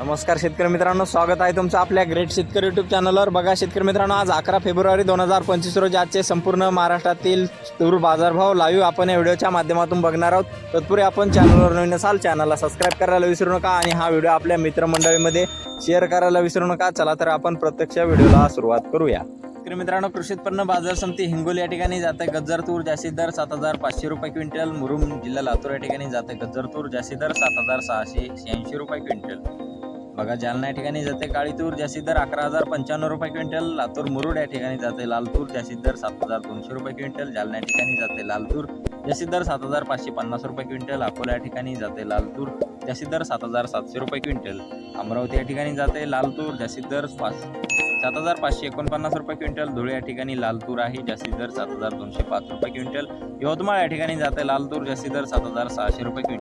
नमस्कार शेतकरी मित्रांनो स्वागत आहे तुमचं आपल्या ग्रेट शेतकरी युट्यूब चॅनलवर बघा शेतकरी मित्रांनो आज अकरा फेब्रुवारी दोन हजार पंचवीस रोजी आजचे संपूर्ण महाराष्ट्रातील तूर बाजारभाव लाईव्ह आपण या व्हिडिओच्या माध्यमातून बघणार आहोत. तत्पूर्वी आपण चॅनलवर नवीन असाल चॅनलला सबस्क्राईब करायला विसरू नका आणि हा व्हिडिओ आपल्या मित्रमंडळीमध्ये शेअर करायला विसरू नका. चला तर आपण प्रत्यक्ष व्हिडिओला सुरुवात करूया. शेतकरी मित्रांनो कृषी उत्पन्न बाजार समिती हिंगोली या ठिकाणी जाते. गज्जर तूर जास्तीत दर सात हजार पाचशे रुपये क्विंटल. मुरुम जिल्हा लातूर या ठिकाणी जाते. गज्जर तूर जास्तीत दर सात हजार सहाशे शहाऐंशी रुपये क्विंटल. बघा जालना या ठिकाणी जाते काळी तूर जास्तीत दर अकरा हजार पंच्याण्णव रुपये क्विंटल. लातूर मुरुड या ठिकाणी जाते लाल तूर जास्तीत दर सात हजार दोनशे रुपये क्विंटल. जालना या ठिकाणी जाते लाल तूर जास्तीत दर सात हजार पाचशे पन्नास रुपये क्विंटल. अकोला या ठिकाणी जाते लाल तूर जास्तीत दर सात हजार सातशे रुपये क्विंटल. अमरावती या ठिकाणी जाते लाल तूर जास्तीत दर पाच सात हजार पाचशे एकोणपन्नास रुपये क्विंटल. धुळे या ठिकाणी लाल तूर आहे जास्तीत दर सात हजार दोनशे पाच रुपये क्विंटल. यवतमाळ या ठिकाणी जाते लाल तूर जास्तीत दर सात हजार सहाशे रुपये क्विंटल.